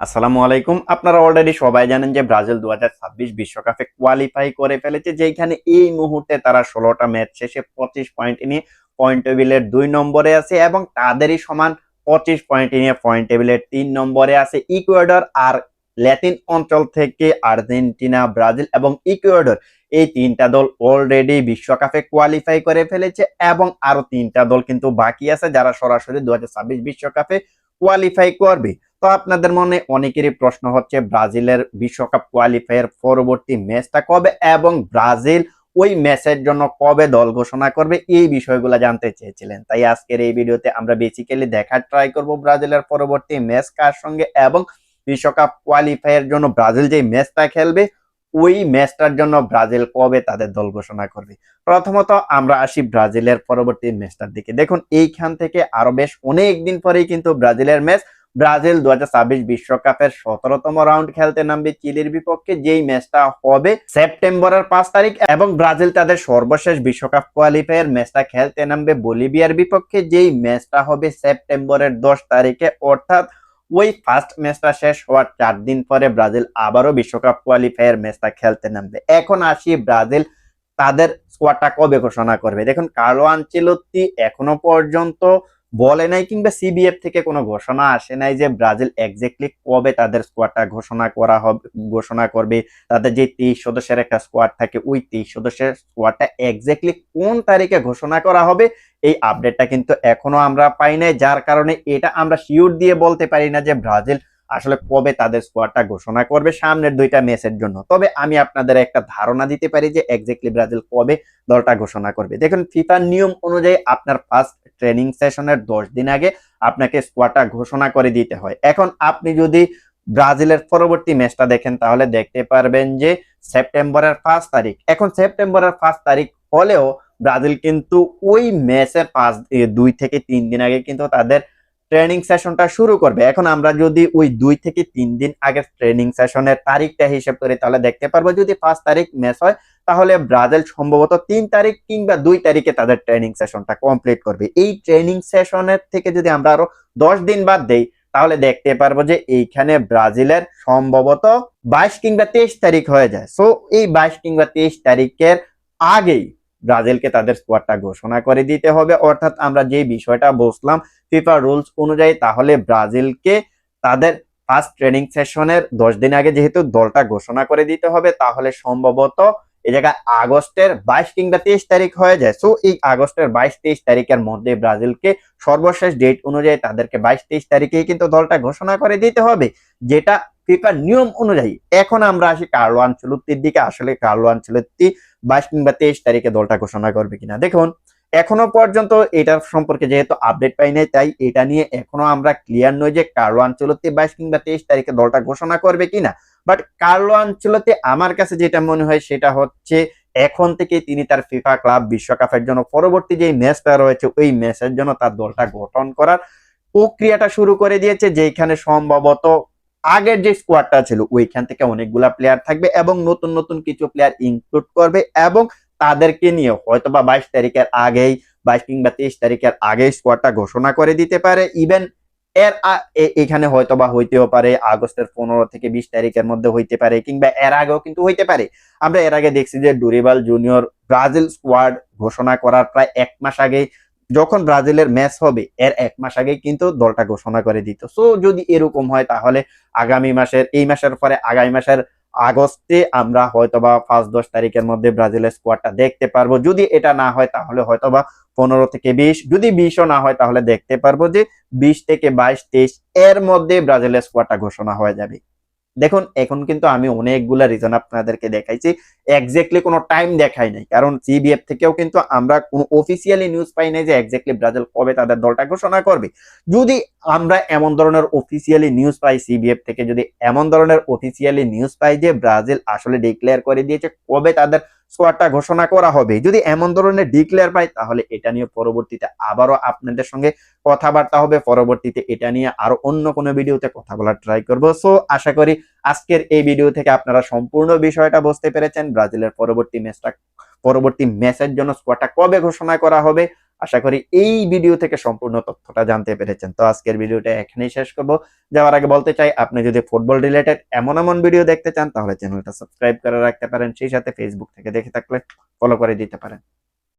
আসসালামু আলাইকুম। আপনারা অলরেডি সবাই জানেন যে ব্রাজিল দু বিশ্বকাপে কোয়ালিফাই করে ফেলেছে যেখানে এই মুহূর্তে তারা ষোলোটা ম্যাচ শেষে পঁচিশ পয়েন্ট নিয়ে পয়েন্ট টেবিলের দুই নম্বরে আছে এবং তাদেরই সমান পঁচিশ পয়েন্ট নিয়ে পয়েন্ট টেবিলের তিন নম্বরে আছে ইকুয়েডর আর ল্যাটিন অঞ্চল থেকে আর্জেন্টিনা, ব্রাজিল এবং ইকুয়েডর। এই তিনটা দল অলরেডি বিশ্বকাপে কোয়ালিফাই করে ফেলেছে এবং আরও তিনটা দল কিন্তু বাকি আছে যারা সরাসরি দু বিশ্বকাপে কোয়ালিফাই করবে। তো আপনাদের মনে অনেকেরই প্রশ্ন হচ্ছে, ব্রাজিলের বিশ্বকাপ কোয়ালিফায়ার পরবর্তী ম্যাচটা কবে এবং ব্রাজিল ওই ম্যাচের জন্য কবে দল ঘোষণা করবে? এই বিষয়গুলো জানতে চেয়েছিলেন। তাই আজকের এই ভিডিওতে আমরা বেসিক্যালি দেখার ট্রাই করব ব্রাজিলের পরবর্তী ম্যাচ কার সঙ্গে এবং বিশ্বকাপ কোয়ালিফায়ার জন্য ব্রাজিল যে ম্যাচটা খেলবে, ওই ম্যাচটার জন্য ব্রাজিল কবে তাদের দল ঘোষণা করবে? প্রথমত আমরা আসি ব্রাজিলের পরবর্তী ম্যাচটার দিকে। দেখুন, এইখান থেকে আরও বেশ অনেক দিন পরেই কিন্তু ব্রাজিলের ম্যাচ ব্রাজিল দু বিশ্বকাপের সতেরোতম রাউন্ড খেলতে নামবে চিলির বিপক্ষে, যেই ম্যাচটা হবে সেপ্টেম্বরের পাঁচ তারিখ, এবং ব্রাজিল তাদের সর্বশেষ বিশ্বকাপ কোয়ালিফায়ার ম্যাচটা খেলতে নামবে বলিভিয়ার বিপক্ষে, যেই ম্যাচটা হবে সেপ্টেম্বরের দশ তারিখে। অর্থাৎ ওই ফার্স্ট ম্যাচটা শেষ হওয়ার চার দিন পরে ব্রাজিল আবারও বিশ্বকাপ কোয়ালিফায়ার ম্যাচটা খেলতে নামবে। এখন আসি ব্রাজিল তাদের স্কোয়াডটা কবে ঘোষণা করবে। দেখুন, কার্লো আনচেলত্তি এখনও পর্যন্ত বলে নাই কিংবা সিবিএফ থেকে কোনো ঘোষণা আসে নাই যে ব্রাজিল এক্স্যাক্টলি কবে তাদের স্কোয়াডটা ঘোষণা করা হবে, ঘোষণা করবে। তাদের যে তেইশ সদস্যের একটা স্কোয়াড থাকে, ওই তেইশ সদস্যের স্কোয়াডটা এক্স্যাক্টলি কোন তারিখে ঘোষণা করা হবে, এই আপডেটটা কিন্তু এখনও আমরা পাই নাই। যার কারণে এটা আমরা শিওর দিয়ে বলতে পারি না যে ব্রাজিল আসলে কবে তাদের স্কোয়াডটা ঘোষণা করবে সামনের দুইটা ম্যাচের জন্য। তবে আমি আপনাদের একটা ধারণা দিতে পারি যে এক্স্যাক্টলি ব্রাজিল কবে দলটা ঘোষণা করবে। দেখুন ফিফার নিয়ম অনুযায়ী আপনার ফার্স্ট ট্রেনিং সেশনের দশ দিন আগে আপনাকে স্কোয়াডটা ঘোষণা করে দিতে হয়। এখন আপনি যদি ব্রাজিলের পরবর্তী ম্যাচটা দেখেন, তাহলে দেখতে পারবেন যে সেপ্টেম্বরের পাঁচ তারিখ। এখন সেপ্টেম্বরের পাঁচ তারিখ হলেও ব্রাজিল কিন্তু ওই ম্যাচের পাঁচ দুই থেকে তিন দিন আগে কিন্তু তাদের ট্রেনিং সেশনটা শুরু করবে। এখন আমরা যদি ওই দুই থেকে তিন দিন আগে ট্রেনিং সেশনের তারিখটা হিসেব করি, তাহলে দেখতে পারব যদি পাঁচ তারিখ ম্যাচ হয়, তাহলে ব্রাজিল সম্ভবত তিন তারিখ কিংবা দুই তারিখে তাদের ট্রেনিং সেশনটা কমপ্লিট করবে। এই ট্রেনিং সেশনের থেকে যদি আমরা আরও দশ দিন বাদ দেই, তাহলে দেখতে পারব যে এইখানে ব্রাজিলের সম্ভবত বাইশ কিংবা তেইশ তারিখ হয়ে যায়। সো এই বাইশ কিংবা তেইশ তারিখের আগেই ব্রাজিলকে তাদের স্কোয়াডটা ঘোষণা করে দিতে হবে। অর্থাৎ আমরা যে বিষয়টা বসলাম ফিফা রুলস অনুযায়ী, তাহলে ব্রাজিলকে তাদের ফার্স্ট ট্রেনিং সেশনের দশ দিন আগে যেহেতু দলটা ঘোষণা করে দিতে হবে, তাহলে সম্ভবত এই জায়গায় আগস্টের বাইশ কিংবা তেইশ তারিখ হয়ে যায়। সো এই আগস্টের বাইশ, তেইশ তারিখের মধ্যে ব্রাজিলকে সর্বশেষ ডেট অনুযায়ী তাদেরকে বাইশ, তেইশ তারিখেই কিন্তু দলটা ঘোষণা করে দিতে হবে, যেটা ফিফার নিয়ম অনুযায়ী। এখন আমরা আসি কার্লো আনচলত্তির দিকে। আসলে কার্লো আনচলত্তি বাইশ কিংবা তেইশ তারিখে দলটা ঘোষণা করবে কিনা। দেখুন, এখনও পর্যন্ত এটার সম্পর্কে যেহেতু আপডেট পাই নাই, তাই এটা নিয়ে এখনও আমরা ক্লিয়ার নই যে কার্লো আনচলত্তি বাইশ কিংবা তেইশ তারিখে দলটা ঘোষণা করবে কিনা। বাট কার্লো আনচলত্তি আমার কাছে যেটা মনে হয়, সেটা হচ্ছে এখন থেকে তিনি তার ফিফা ক্লাব বিশ্বকাপের জন্য পরবর্তী যে ম্যাচটা রয়েছে, ওই ম্যাচের জন্য তার দলটা গঠন করার প্রক্রিয়াটা শুরু করে দিয়েছে যেখানে সম্ভবত আগের যে স্কোয়াডটা ছিল, ওইখান থেকে অনেকগুলা প্লেয়ার থাকবে এবং নতুন নতুন কিছু প্লেয়ার ইনক্লুড করবে এবং তাদেরকে নিয়ে হয়তো বা বাইশ তারিখের আগেই বাইশ কিংবা তেইশ তারিখের আগেই স্কোয়াডটা ঘোষণা করে দিতে পারে। ইভেন এর এখানে হয়তো বা হইতেও পারে, আগস্টের পনেরো থেকে বিশ তারিখের মধ্যে হইতে পারে কিংবা এর আগেও কিন্তু হইতে পারে। আমরা এর আগে দেখছি যে ডুরিবাল জুনিয়র ব্রাজিল স্কোয়াড ঘোষণা করার প্রায় এক মাস আগে যখন ব্রাজিলের ম্যাচ হবে, এর এক মাস আগে কিন্তু দলটা ঘোষণা করে দিত। সো যদি এরকম হয়, তাহলে আগামী মাসের, এই মাসের পরে আগামী মাসের আগস্টে আমরা হয়তোবা পাঁচ দশ তারিখের মধ্যে ব্রাজিলের স্কোয়াডটা দেখতে পারব। যদি এটা না হয়, তাহলে হয়তোবা পনেরো থেকে বিশ। যদি বিশও না হয়, তাহলে দেখতে পারব যে বিশ থেকে বাইশ, তেইশ এর মধ্যে ব্রাজিলের স্কোয়াডটা ঘোষণা হয়ে যাবে। দেখুন, এখন কিন্তু আমি অনেকগুলা রিজন আপনাদেরকে দেখাইছি। এক্স্যাক্টলি কোনো টাইম দেখাই নাই। কারণ সিবিএফ থেকেও কিন্তু আমরা কোনো অফিসিয়ালি নিউজ পাই নাই যে এক্স্যাক্টলি ব্রাজিল কবে তাদের দলটা ঘোষণা করবে। যদি আমরা এমন ধরনের অফিসিয়ালি নিউজ পাই সিবিএফ থেকে, যদি এমন ধরনের অফিসিয়ালি নিউজ পাই যে ব্রাজিল আসলে ডিক্লেয়ার করে দিয়েছে, কবে তাদের স্কোয়াডটা ঘোষণা করা হবে। যদি এমন ধরনের ডিক্লেয়ার পায় তাহলে এটা নিয়ে পরবর্তীতে আবারও আপনাদের সঙ্গে কথাবার্তা হবে। পরবর্তীতে এটা নিয়ে আরও অন্য কোনো ভিডিওতে কথা বলার ট্রাই করব। সো আশা করি আজকের এই ভিডিও থেকে আপনারা সম্পূর্ণ বিষয়টা বুঝতে পেরেছেন। ব্রাজিলের পরবর্তী ম্যাচটা পরবর্তী ম্যাচের জন্য স্কোয়াডটা কবে ঘোষণা করা হবে? আশা করি এই ভিডিও থেকে সম্পূর্ণ তথ্যটা জানতে পেরেছেন। তো আজকের ভিডিওটা এখানেই শেষ করব। যাওয়ার আগে বলতে চাই, আপনি যদি ফুটবল রিলেটেড এমন এমন ভিডিও দেখতে চান, তাহলে চ্যানেলটা সাবস্ক্রাইব করে রাখতে পারেন। সেই সাথে ফেসবুক থেকে দেখে থাকলে ফলো করে দিতে পারেন।